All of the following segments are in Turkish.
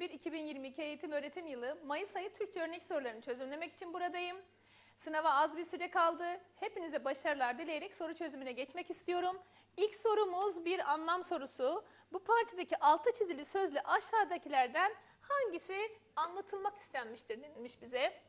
2021-2022 eğitim öğretim yılı Mayıs ayı Türkçe örnek sorularını çözümlemek için buradayım. Sınava az bir süre kaldı. Hepinize başarılar dileyerek soru çözümüne geçmek istiyorum. İlk sorumuz bir anlam sorusu. Bu parçadaki altı çizili sözle aşağıdakilerden hangisi anlatılmak istenmiştir denilmiş bize.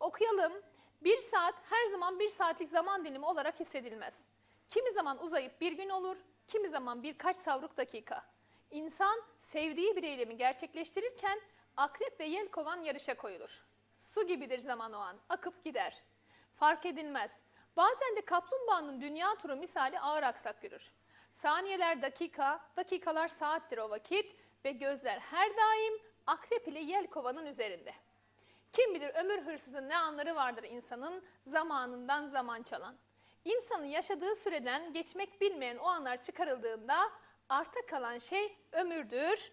Okuyalım. Bir saat her zaman bir saatlik zaman dilimi olarak hissedilmez. Kimi zaman uzayıp bir gün olur, kimi zaman birkaç savruk dakika. İnsan sevdiği bir eylemi gerçekleştirirken akrep ve yelkovan yarışa koyulur. Su gibidir zaman o an, akıp gider. Fark edilmez. Bazen de kaplumbağanın dünya turu misali ağır aksak yürür. Saniyeler dakika, dakikalar saattir o vakit ve gözler her daim akrep ile yelkovanın üzerinde. Kim bilir ömür hırsızın ne anları vardır insanın zamanından zaman çalan. İnsanın yaşadığı süreden geçmek bilmeyen o anlar çıkarıldığında arta kalan şey ömürdür.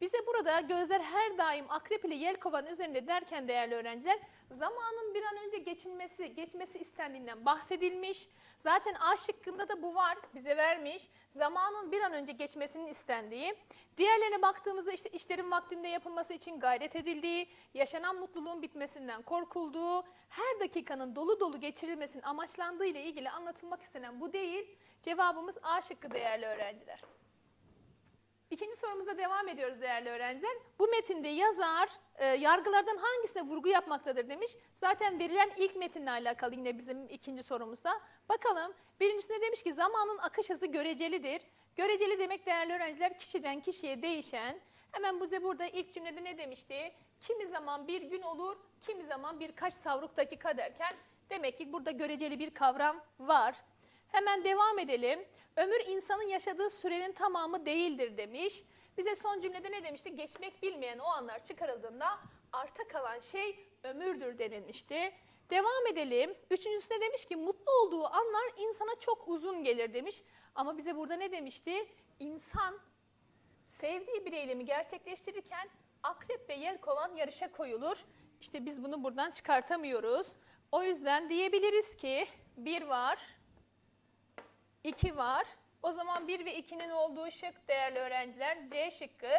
Bize burada gözler her daim akrep ile yelkovan üzerinde derken değerli öğrenciler zamanın bir an önce geçilmesi, geçmesi istendiğinden bahsedilmiş. Zaten A şıkkında da bu var bize vermiş. Zamanın bir an önce geçmesinin istendiği. Diğerlerine baktığımızda işte işlerin vaktinde yapılması için gayret edildiği, yaşanan mutluluğun bitmesinden korkulduğu, her dakikanın dolu dolu geçirilmesinin amaçlandığı ile ilgili anlatılmak istenen bu değil. Cevabımız A şıkkı değerli öğrenciler. İkinci sorumuzda devam ediyoruz değerli öğrenciler. Bu metinde yazar e, yargılardan hangisine vurgu yapmaktadır demiş. Zaten verilen ilk metinle alakalı yine bizim ikinci sorumuzda. Bakalım birincisinde demiş ki zamanın akış hızı görecelidir. Göreceli demek değerli öğrenciler kişiden kişiye değişen. Hemen bize burada ilk cümlede ne demişti? Kimi zaman bir gün olur, kimi zaman birkaç savruk dakika derken demek ki burada göreceli bir kavram var. Hemen devam edelim. Ömür insanın yaşadığı sürenin tamamı değildir demiş. Bize son cümlede ne demişti? Geçmek bilmeyen o anlar çıkarıldığında arta kalan şey ömürdür denilmişti. Devam edelim. Üçüncüsüne demiş ki mutlu olduğu anlar insana çok uzun gelir demiş. Ama bize burada ne demişti? İnsan sevdiği bir eylemi gerçekleştirirken akrep ve yelkovan yarışa koyulur. İşte biz bunu buradan çıkartamıyoruz. O yüzden diyebiliriz ki bir var, 2 var. O zaman 1 ve 2'nin olduğu şık değerli öğrenciler C şıkkı.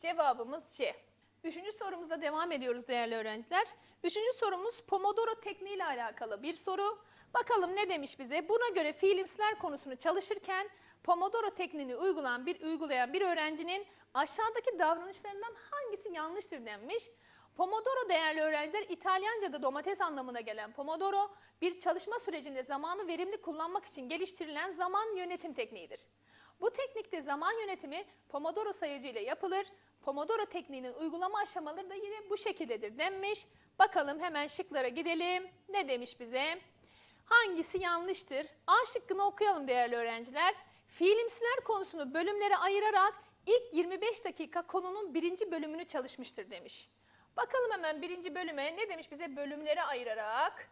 Cevabımız C. Üçüncü sorumuzda devam ediyoruz değerli öğrenciler. Üçüncü sorumuz Pomodoro tekniği ile alakalı bir soru. Bakalım ne demiş bize? Buna göre fiilimsiler konusunu çalışırken Pomodoro tekniğini uygulayan bir uygulayan bir öğrencinin aşağıdaki davranışlarından hangisi yanlıştır denmiş. Pomodoro değerli öğrenciler İtalyanca'da domates anlamına gelen Pomodoro bir çalışma sürecinde zamanı verimli kullanmak için geliştirilen zaman yönetim tekniğidir. Bu teknikte zaman yönetimi Pomodoro sayıcı ile yapılır. Pomodoro tekniğinin uygulama aşamaları da yine bu şekildedir denmiş. Bakalım hemen şıklara gidelim. Ne demiş bize? Hangisi yanlıştır? A şıkkını okuyalım değerli öğrenciler. Fiilimsiler konusunu bölümlere ayırarak ilk 25 dakika konunun birinci bölümünü çalışmıştır demiş. Bakalım hemen birinci bölüme ne demiş bize bölümlere ayırarak.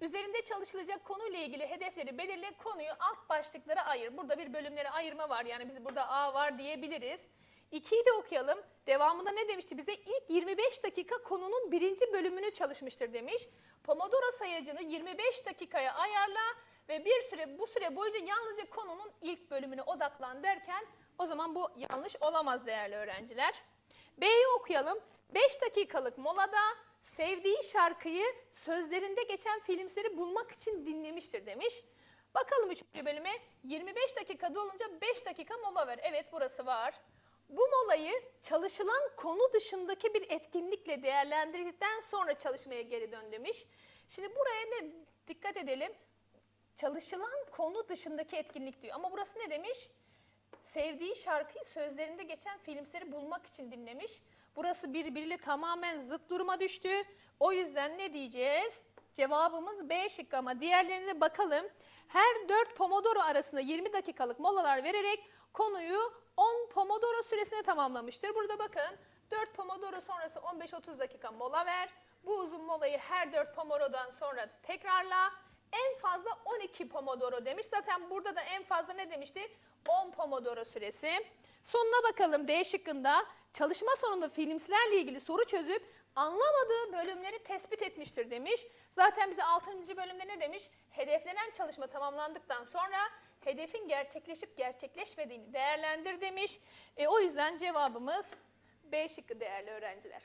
Üzerinde çalışılacak konuyla ilgili hedefleri belirle, konuyu alt başlıklara ayır. Burada bir bölümlere ayırma var yani biz burada A var diyebiliriz. İkiyi de okuyalım. Devamında ne demişti bize? İlk 25 dakika konunun birinci bölümünü çalışmıştır demiş. Pomodoro sayacını 25 dakikaya ayarla ve bir süre bu süre boyunca yalnızca konunun ilk bölümüne odaklan derken o zaman bu yanlış olamaz değerli öğrenciler. B'yi okuyalım. 5 dakikalık molada sevdiği şarkıyı sözlerinde geçen filmleri bulmak için dinlemiştir demiş. Bakalım 3. bölüme 25 dakika dolunca 5 dakika mola ver. Evet burası var. Bu molayı çalışılan konu dışındaki bir etkinlikle değerlendirdikten sonra çalışmaya geri dön demiş. Şimdi buraya ne dikkat edelim. Çalışılan konu dışındaki etkinlik diyor. Ama burası ne demiş? Sevdiği şarkıyı sözlerinde geçen filmleri bulmak için dinlemiş. Burası birbiriyle tamamen zıt duruma düştü. O yüzden ne diyeceğiz? Cevabımız B şıkkı ama diğerlerine bakalım. Her 4 Pomodoro arasında 20 dakikalık molalar vererek konuyu 10 Pomodoro süresine tamamlamıştır. Burada bakın 4 Pomodoro sonrası 15-30 dakika mola ver. Bu uzun molayı her 4 Pomodoro'dan sonra tekrarla. En fazla 12 Pomodoro demiş. Zaten burada da en fazla ne demişti? 10 Pomodoro süresi. Sonuna bakalım D şıkkında çalışma sonunda filmslerle ilgili soru çözüp anlamadığı bölümleri tespit etmiştir demiş. Zaten bize 6. bölümde ne demiş? Hedeflenen çalışma tamamlandıktan sonra hedefin gerçekleşip gerçekleşmediğini değerlendir demiş. E, o yüzden cevabımız B şıkkı değerli öğrenciler.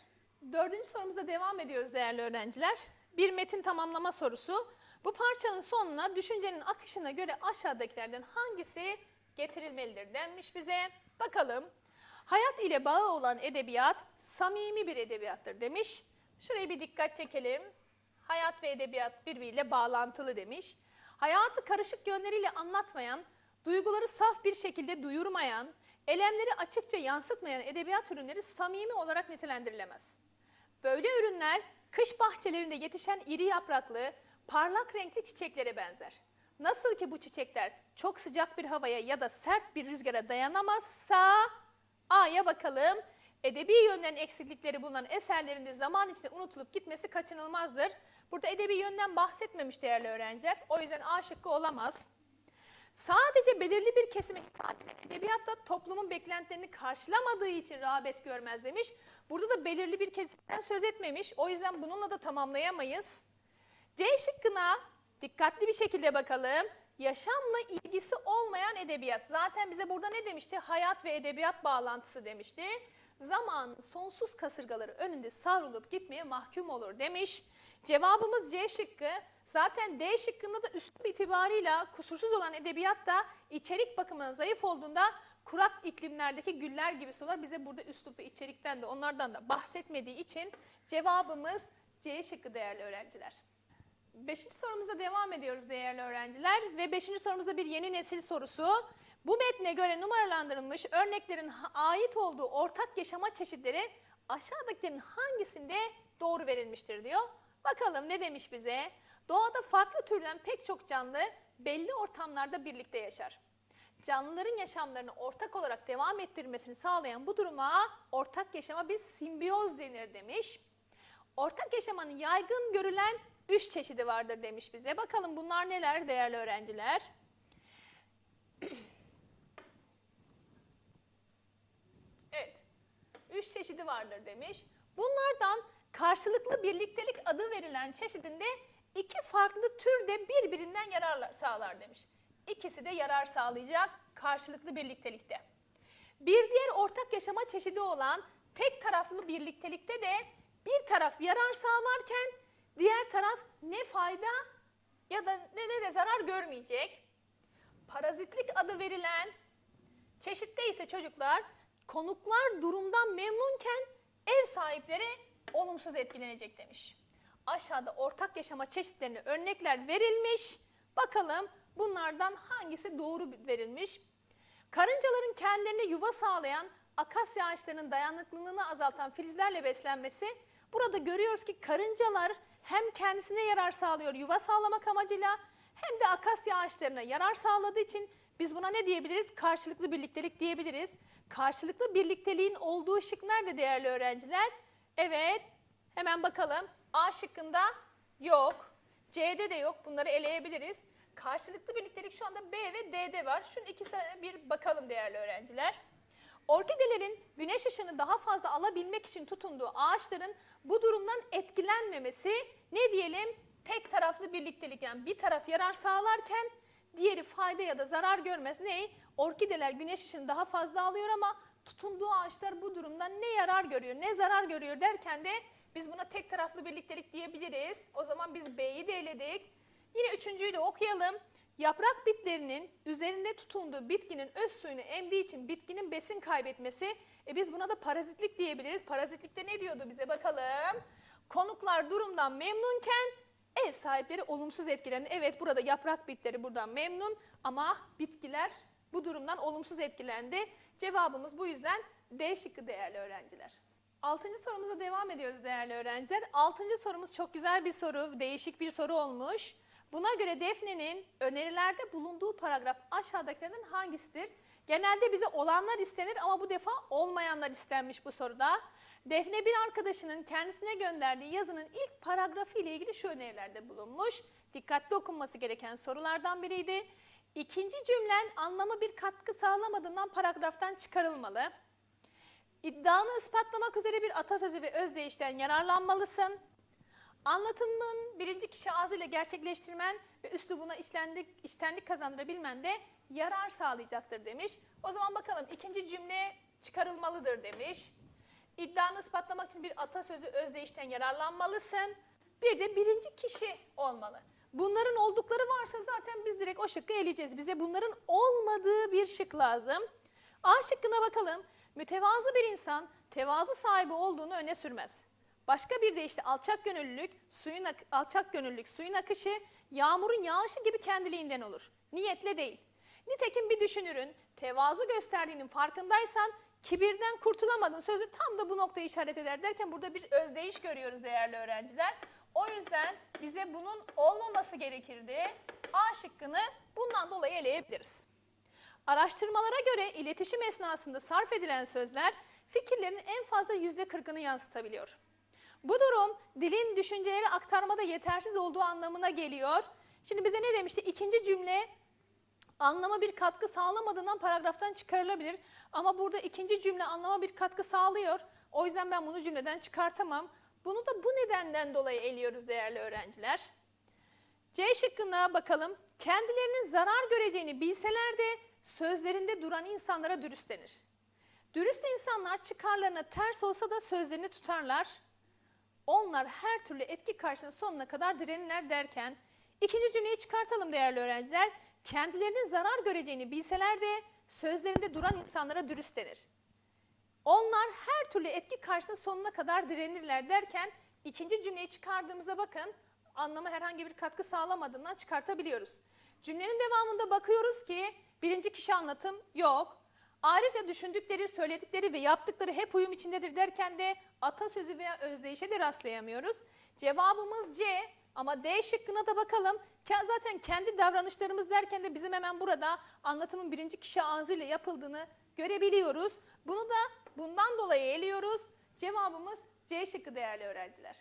Dördüncü sorumuza devam ediyoruz değerli öğrenciler. Bir metin tamamlama sorusu. Bu parçanın sonuna düşüncenin akışına göre aşağıdakilerden hangisi getirilmelidir denmiş bize. Bakalım. Hayat ile bağı olan edebiyat samimi bir edebiyattır demiş. Şuraya bir dikkat çekelim. Hayat ve edebiyat birbiriyle bağlantılı demiş. Hayatı karışık yönleriyle anlatmayan, duyguları saf bir şekilde duyurmayan, elemleri açıkça yansıtmayan edebiyat ürünleri samimi olarak nitelendirilemez. Böyle ürünler kış bahçelerinde yetişen iri yapraklı, parlak renkli çiçeklere benzer. Nasıl ki bu çiçekler çok sıcak bir havaya ya da sert bir rüzgara dayanamazsa A'ya bakalım. Edebi yönden eksiklikleri bulunan eserlerinde zaman içinde unutulup gitmesi kaçınılmazdır. Burada edebi yönden bahsetmemiş değerli öğrenciler. O yüzden A şıkkı olamaz. Sadece belirli bir kesime hitap eden edebiyatta toplumun beklentilerini karşılamadığı için rağbet görmez demiş. Burada da belirli bir kesimden söz etmemiş. O yüzden bununla da tamamlayamayız. C şıkkına dikkatli bir şekilde bakalım. Yaşamla ilgisi olmayan edebiyat. Zaten bize burada ne demişti? Hayat ve edebiyat bağlantısı demişti. Zaman sonsuz kasırgaları önünde savrulup gitmeye mahkum olur demiş. Cevabımız C şıkkı. Zaten D şıkkında da üslup itibarıyla kusursuz olan edebiyat da içerik bakımından zayıf olduğunda kurak iklimlerdeki güller gibi sorular bize burada üslup ve içerikten de onlardan da bahsetmediği için cevabımız C şıkkı değerli öğrenciler. Beşinci sorumuza devam ediyoruz değerli öğrenciler ve beşinci sorumuzda bir yeni nesil sorusu. Bu metne göre numaralandırılmış örneklerin ait olduğu ortak yaşama çeşitleri aşağıdakilerin hangisinde doğru verilmiştir diyor. Bakalım ne demiş bize? Doğada farklı türden pek çok canlı belli ortamlarda birlikte yaşar. Canlıların yaşamlarını ortak olarak devam ettirmesini sağlayan bu duruma ortak yaşama bir simbiyoz denir demiş. Ortak yaşamanın yaygın görülen üç çeşidi vardır demiş bize. Bakalım bunlar neler değerli öğrenciler? Evet, üç çeşidi vardır demiş. Bunlardan karşılıklı birliktelik adı verilen çeşidinde iki farklı tür de birbirinden yarar sağlar demiş. İkisi de yarar sağlayacak karşılıklı birliktelikte. Bir diğer ortak yaşama çeşidi olan tek taraflı birliktelikte de bir taraf yarar sağlarken diğer taraf ne fayda ya da ne de, zarar görmeyecek. Parazitlik adı verilen çeşitte ise çocuklar konuklar durumdan memnunken ev sahipleri olumsuz etkilenecek demiş. Aşağıda ortak yaşama çeşitlerine örnekler verilmiş. Bakalım bunlardan hangisi doğru verilmiş? Karıncaların kendilerine yuva sağlayan akasya ağaçlarının dayanıklılığını azaltan filizlerle beslenmesi. Burada görüyoruz ki karıncalar hem kendisine yarar sağlıyor yuva sağlamak amacıyla hem de akasya ağaçlarına yarar sağladığı için biz buna ne diyebiliriz? Karşılıklı birliktelik diyebiliriz. Karşılıklı birlikteliğin olduğu şık nerede değerli öğrenciler? Evet, hemen bakalım. A şıkkında yok. C'de de yok. Bunları eleyebiliriz. Karşılıklı birliktelik şu anda B ve D'de var. Şunun ikisine bir bakalım değerli öğrenciler. Orkidelerin güneş ışığını daha fazla alabilmek için tutunduğu ağaçların bu durumdan etkilenmemesi ne diyelim tek taraflı birliktelik yani bir taraf yarar sağlarken diğeri fayda ya da zarar görmez. Ne? Orkideler güneş ışığını daha fazla alıyor ama tutunduğu ağaçlar bu durumdan ne yarar görüyor ne zarar görüyor derken de biz buna tek taraflı birliktelik diyebiliriz. O zaman biz B'yi de eledik. Yine üçüncüyü de okuyalım. Yaprak bitlerinin üzerinde tutunduğu bitkinin öz suyunu emdiği için bitkinin besin kaybetmesi. E biz buna da parazitlik diyebiliriz. Parazitlikte ne diyordu bize bakalım. Konuklar durumdan memnunken ev sahipleri olumsuz etkilendi. Evet burada yaprak bitleri buradan memnun ama bitkiler bu durumdan olumsuz etkilendi. Cevabımız bu yüzden D şıkkı değerli öğrenciler. Altıncı sorumuza devam ediyoruz değerli öğrenciler. Altıncı sorumuz çok güzel bir soru, değişik bir soru olmuş. Buna göre Defne'nin önerilerde bulunduğu paragraf aşağıdakilerden hangisidir? Genelde bize olanlar istenir ama bu defa olmayanlar istenmiş bu soruda. Defne bir arkadaşının kendisine gönderdiği yazının ilk paragrafı ile ilgili şu önerilerde bulunmuş. Dikkatli okunması gereken sorulardan biriydi. İkinci cümlen anlamı bir katkı sağlamadığından paragraftan çıkarılmalı. İddianı ispatlamak üzere bir atasözü ve özdeyişten yararlanmalısın. Anlatımın birinci kişi ağzıyla gerçekleştirmen ve üslubuna içlendik, içtenlik kazandırabilmen de yarar sağlayacaktır demiş. O zaman bakalım ikinci cümle çıkarılmalıdır demiş. İddianı ispatlamak için bir atasözü özdeyişten yararlanmalısın. Bir de birinci kişi olmalı. Bunların oldukları varsa zaten biz direkt o şıkkı eleyeceğiz. Bize bunların olmadığı bir şık lazım. A şıkkına bakalım. Mütevazı bir insan tevazu sahibi olduğunu öne sürmez. Başka bir de işte alçak gönüllülük, suyun ak- alçak gönüllülük, suyun akışı, yağmurun yağışı gibi kendiliğinden olur. Niyetle değil. Nitekim bir düşünürün tevazu gösterdiğinin farkındaysan kibirden kurtulamadın sözü tam da bu noktayı işaret eder derken burada bir özdeyiş görüyoruz değerli öğrenciler. O yüzden bize bunun olmaması gerekirdi. A şıkkını bundan dolayı eleyebiliriz. Araştırmalara göre iletişim esnasında sarf edilen sözler fikirlerin en fazla %40'ını yansıtabiliyor. Bu durum dilin düşünceleri aktarmada yetersiz olduğu anlamına geliyor. Şimdi bize ne demişti? İkinci cümle anlama bir katkı sağlamadığından paragraftan çıkarılabilir. Ama burada ikinci cümle anlama bir katkı sağlıyor. O yüzden ben bunu cümleden çıkartamam. Bunu da bu nedenden dolayı eliyoruz değerli öğrenciler. C şıkkına bakalım. Kendilerinin zarar göreceğini bilseler de sözlerinde duran insanlara dürüst denir. Dürüst insanlar çıkarlarına ters olsa da sözlerini tutarlar. Onlar her türlü etki karşısında sonuna kadar direnirler derken ikinci cümleyi çıkartalım değerli öğrenciler. Kendilerinin zarar göreceğini bilseler de sözlerinde duran insanlara dürüst denir. Onlar her türlü etki karşısında sonuna kadar direnirler derken ikinci cümleyi çıkardığımıza bakın anlama herhangi bir katkı sağlamadığından çıkartabiliyoruz. Cümlenin devamında bakıyoruz ki birinci kişi anlatım yok. Ayrıca düşündükleri, söyledikleri ve yaptıkları hep uyum içindedir derken de atasözü veya özdeyişe de rastlayamıyoruz. Cevabımız C ama D şıkkına da bakalım. Zaten kendi davranışlarımız derken de bizim hemen burada anlatımın birinci kişi ağzıyla yapıldığını görebiliyoruz. Bunu da bundan dolayı eliyoruz. Cevabımız C şıkkı değerli öğrenciler.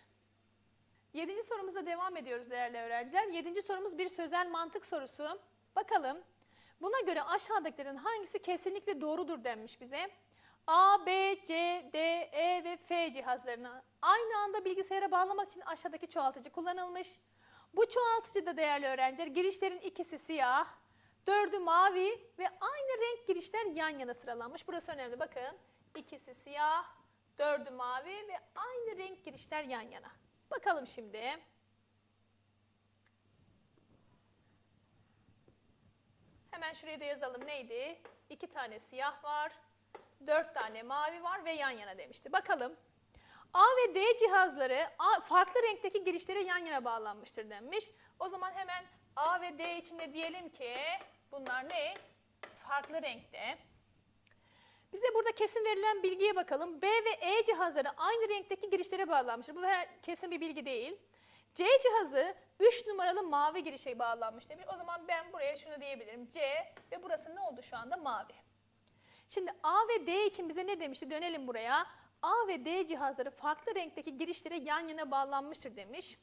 Yedinci sorumuza devam ediyoruz değerli öğrenciler. Yedinci sorumuz bir sözel mantık sorusu. Bakalım buna göre aşağıdakilerin hangisi kesinlikle doğrudur denmiş bize. A, B, C, D, E ve F cihazlarını aynı anda bilgisayara bağlamak için aşağıdaki çoğaltıcı kullanılmış. Bu çoğaltıcıda değerli öğrenciler girişlerin ikisi siyah, dördü mavi ve aynı renk girişler yan yana sıralanmış. Burası önemli bakın. İkisi siyah, dördü mavi ve aynı renk girişler yan yana. Bakalım şimdi. Hemen şuraya da yazalım neydi? İki tane siyah var, dört tane mavi var ve yan yana demişti. Bakalım. A ve D cihazları farklı renkteki girişlere yan yana bağlanmıştır denmiş. O zaman hemen A ve D için de diyelim ki bunlar ne? Farklı renkte. Bize burada kesin verilen bilgiye bakalım. B ve E cihazları aynı renkteki girişlere bağlanmıştır. Bu kesin bir bilgi değil. C cihazı 3 numaralı mavi girişe bağlanmış demiş. O zaman ben buraya şunu diyebilirim. C ve burası ne oldu şu anda? Mavi. Şimdi A ve D için bize ne demişti? Dönelim buraya. A ve D cihazları farklı renkteki girişlere yan yana bağlanmıştır demiş.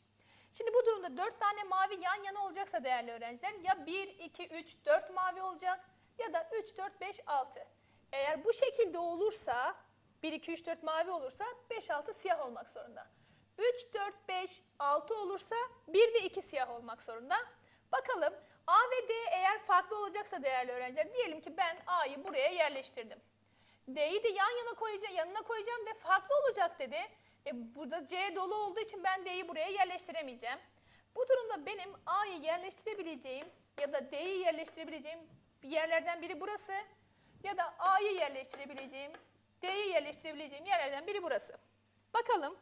Şimdi bu durumda 4 tane mavi yan yana olacaksa değerli öğrenciler ya 1, 2, 3, 4 mavi olacak ya da 3, 4, 5, 6. Eğer bu şekilde olursa 1, 2, 3, 4 mavi olursa 5, 6 siyah olmak zorunda. 3, 4, 5, 6 olursa 1 ve 2 siyah olmak zorunda. Bakalım A ve D eğer farklı olacaksa değerli öğrenciler diyelim ki ben A'yı buraya yerleştirdim. D'yi de yan yana koyacağım, yanına koyacağım ve farklı olacak dedi. E, burada C dolu olduğu için ben D'yi buraya yerleştiremeyeceğim. Bu durumda benim A'yı yerleştirebileceğim ya da D'yi yerleştirebileceğim bir yerlerden biri burası ya da A'yı yerleştirebileceğim, D'yi yerleştirebileceğim yerlerden biri burası. Bakalım.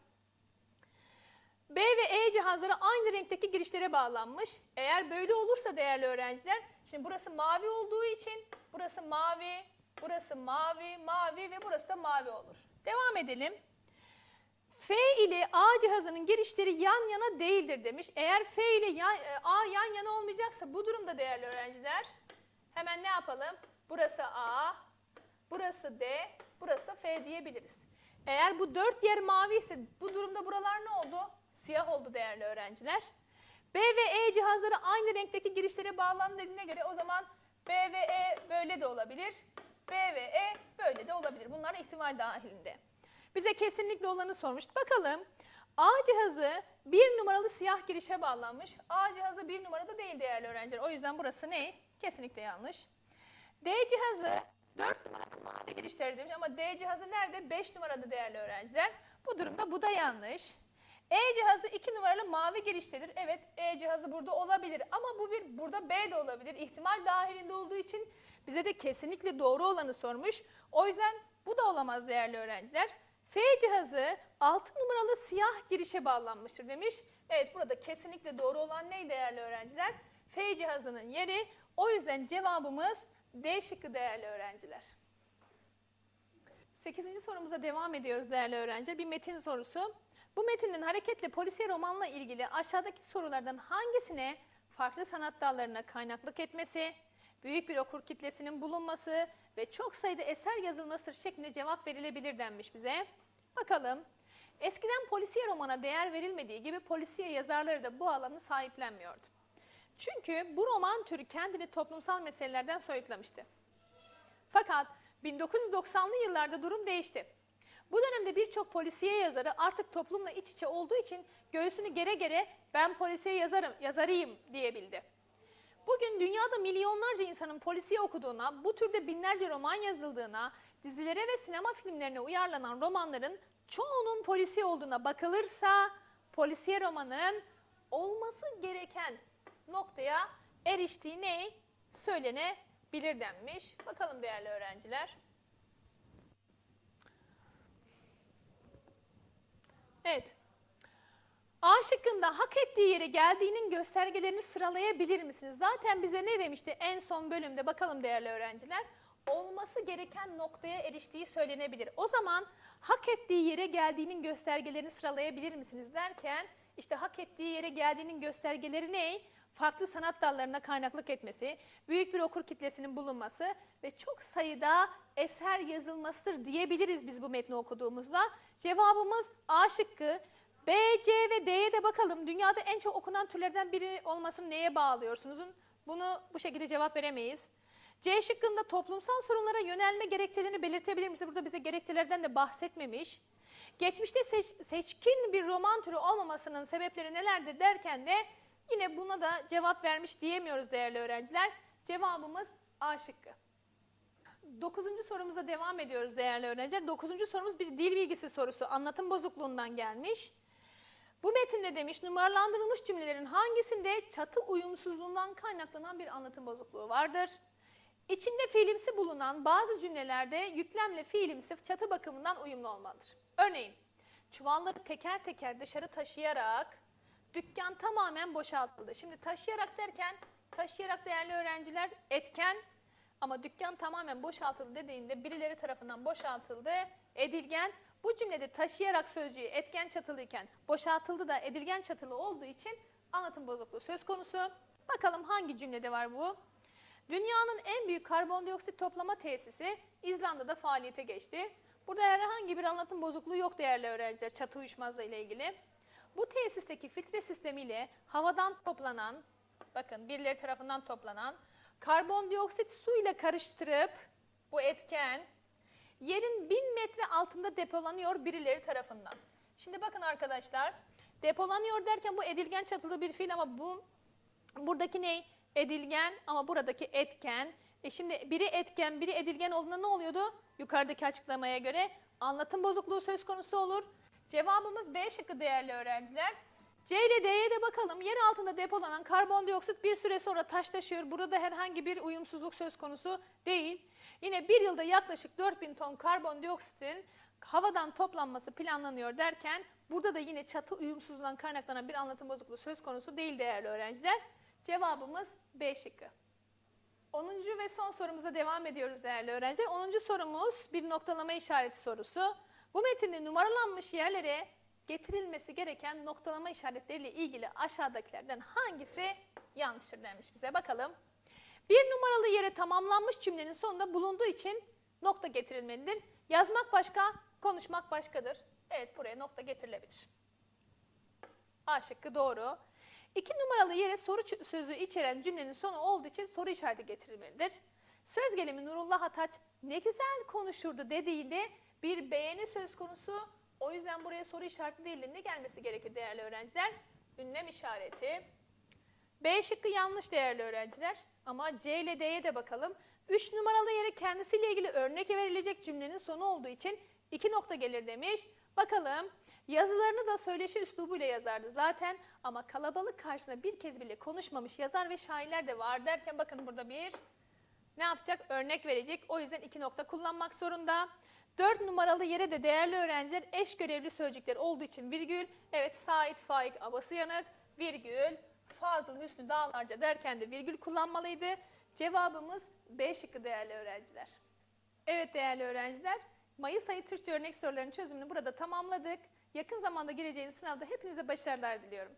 B ve E cihazları aynı renkteki girişlere bağlanmış. Eğer böyle olursa değerli öğrenciler, şimdi burası mavi olduğu için burası mavi, burası mavi, mavi ve burası da mavi olur. Devam edelim. F ile A cihazının girişleri yan yana değildir demiş. Eğer F ile e, A yan yana olmayacaksa bu durumda değerli öğrenciler hemen ne yapalım? Burası A, burası D, burası da F diyebiliriz. Eğer bu dört yer mavi ise bu durumda buralar ne oldu? Siyah oldu değerli öğrenciler. B ve E cihazları aynı renkteki girişlere bağlandığına göre o zaman B ve E böyle de olabilir. B ve E böyle de olabilir. Bunlar ihtimal dahilinde. Bize kesinlikle olanı sormuş. Bakalım A cihazı bir numaralı siyah girişe bağlanmış. A cihazı bir numarada değil değerli öğrenciler. O yüzden burası ne? Kesinlikle yanlış. D cihazı 4 numaralı mavi girişleri demiş ama D cihazı nerede? 5 numarada değerli öğrenciler. Bu durumda bu da yanlış. E cihazı 2 numaralı mavi giriştedir. Evet E cihazı burada olabilir ama bu bir burada B de olabilir. İhtimal dahilinde olduğu için bize de kesinlikle doğru olanı sormuş. O yüzden bu da olamaz değerli öğrenciler. F cihazı 6 numaralı siyah girişe bağlanmıştır demiş. Evet burada kesinlikle doğru olan ne değerli öğrenciler? F cihazının yeri. O yüzden cevabımız D şıkkı değerli öğrenciler. 8. sorumuza devam ediyoruz değerli öğrenciler. Bir metin sorusu. Bu metinin hareketle polisiye romanla ilgili aşağıdaki sorulardan hangisine farklı sanat dallarına kaynaklık etmesi, büyük bir okur kitlesinin bulunması ve çok sayıda eser yazılmasıdır şeklinde cevap verilebilir denmiş bize. Bakalım. Eskiden polisiye romana değer verilmediği gibi polisiye yazarları da bu alanı sahiplenmiyordu. Çünkü bu roman türü kendini toplumsal meselelerden soyutlamıştı. Fakat 1990'lı yıllarda durum değişti. Bu dönemde birçok polisiye yazarı artık toplumla iç içe olduğu için göğsünü gere gere ben polisiye yazarım, yazarıyım diyebildi. Bugün dünyada milyonlarca insanın polisiye okuduğuna, bu türde binlerce roman yazıldığına, dizilere ve sinema filmlerine uyarlanan romanların çoğunun polisiye olduğuna bakılırsa polisiye romanın olması gereken noktaya eriştiği ne söylenebilir denmiş. Bakalım değerli öğrenciler. Evet. A şıkkında hak ettiği yere geldiğinin göstergelerini sıralayabilir misiniz? Zaten bize ne demişti en son bölümde bakalım değerli öğrenciler. Olması gereken noktaya eriştiği söylenebilir. O zaman hak ettiği yere geldiğinin göstergelerini sıralayabilir misiniz derken işte hak ettiği yere geldiğinin göstergeleri ne? Farklı sanat dallarına kaynaklık etmesi, büyük bir okur kitlesinin bulunması ve çok sayıda eser yazılmasıdır diyebiliriz biz bu metni okuduğumuzda. Cevabımız A şıkkı. B, C ve D'ye de bakalım. Dünyada en çok okunan türlerden biri olmasını neye bağlıyorsunuz? Bunu bu şekilde cevap veremeyiz. C şıkkında toplumsal sorunlara yönelme gerekçelerini belirtebilir misiniz? Burada bize gerekçelerden de bahsetmemiş. Geçmişte seç- seçkin bir roman türü olmamasının sebepleri nelerdir derken de yine buna da cevap vermiş diyemiyoruz değerli öğrenciler. Cevabımız A şıkkı. Dokuzuncu sorumuza devam ediyoruz değerli öğrenciler. Dokuzuncu sorumuz bir dil bilgisi sorusu. Anlatım bozukluğundan gelmiş. Bu metinde demiş numaralandırılmış cümlelerin hangisinde çatı uyumsuzluğundan kaynaklanan bir anlatım bozukluğu vardır? İçinde fiilimsi bulunan bazı cümlelerde yüklemle fiilimsi çatı bakımından uyumlu olmalıdır. Örneğin çuvalları teker teker dışarı taşıyarak dükkan tamamen boşaltıldı. Şimdi taşıyarak derken taşıyarak değerli öğrenciler etken ama dükkan tamamen boşaltıldı dediğinde birileri tarafından boşaltıldı, edilgen. Bu cümlede taşıyarak sözcüğü etken çatılıyken boşaltıldı da edilgen çatılı olduğu için anlatım bozukluğu söz konusu. Bakalım hangi cümlede var bu? Dünyanın en büyük karbondioksit toplama tesisi İzlanda'da faaliyete geçti. Burada herhangi bir anlatım bozukluğu yok değerli öğrenciler çatı uyuşmazlığı ile ilgili. Bu tesisteki filtre sistemiyle havadan toplanan, bakın birileri tarafından toplanan karbondioksit su ile karıştırıp bu etken yerin 1000 metre altında depolanıyor birileri tarafından. Şimdi bakın arkadaşlar depolanıyor derken bu edilgen çatılı bir fiil ama bu buradaki ne? Edilgen ama buradaki etken. E şimdi biri etken biri edilgen olduğunda ne oluyordu? Yukarıdaki açıklamaya göre anlatım bozukluğu söz konusu olur. Cevabımız B şıkkı değerli öğrenciler. C ile D'ye de bakalım. Yer altında depolanan karbondioksit bir süre sonra taşlaşıyor. Burada da herhangi bir uyumsuzluk söz konusu değil. Yine bir yılda yaklaşık 4000 ton karbondioksitin havadan toplanması planlanıyor derken burada da yine çatı uyumsuzluğundan kaynaklanan bir anlatım bozukluğu söz konusu değil değerli öğrenciler. Cevabımız B şıkkı. 10. ve son sorumuza devam ediyoruz değerli öğrenciler. 10. sorumuz bir noktalama işareti sorusu. Bu metinde numaralanmış yerlere getirilmesi gereken noktalama işaretleriyle ilgili aşağıdakilerden hangisi yanlıştır denmiş bize. Bakalım. Bir numaralı yere tamamlanmış cümlenin sonunda bulunduğu için nokta getirilmelidir. Yazmak başka, konuşmak başkadır. Evet buraya nokta getirilebilir. A şıkkı doğru. İki numaralı yere soru sözü içeren cümlenin sonu olduğu için soru işareti getirilmelidir. Söz gelimi Nurullah Ataç ne güzel konuşurdu dediğinde bir beğeni söz konusu. O yüzden buraya soru işareti değil de ne gelmesi gerekir değerli öğrenciler? Ünlem işareti. B şıkkı yanlış değerli öğrenciler. Ama C ile D'ye de bakalım. 3 numaralı yere kendisiyle ilgili örnek verilecek cümlenin sonu olduğu için 2 nokta gelir demiş. Bakalım yazılarını da söyleşi üslubuyla yazardı zaten ama kalabalık karşısında bir kez bile konuşmamış yazar ve şairler de var derken bakın burada bir ne yapacak? Örnek verecek. O yüzden iki nokta kullanmak zorunda. 4 numaralı yere de değerli öğrenciler eş görevli sözcükler olduğu için virgül. Evet Sait, Faik, Abası Yanık, virgül. Fazıl, Hüsnü, Dağlarca derken de virgül kullanmalıydı. Cevabımız B şıkkı değerli öğrenciler. Evet değerli öğrenciler, Mayıs ayı Türkçe örnek sorularının çözümünü burada tamamladık. Yakın zamanda gireceğiniz sınavda hepinize başarılar diliyorum.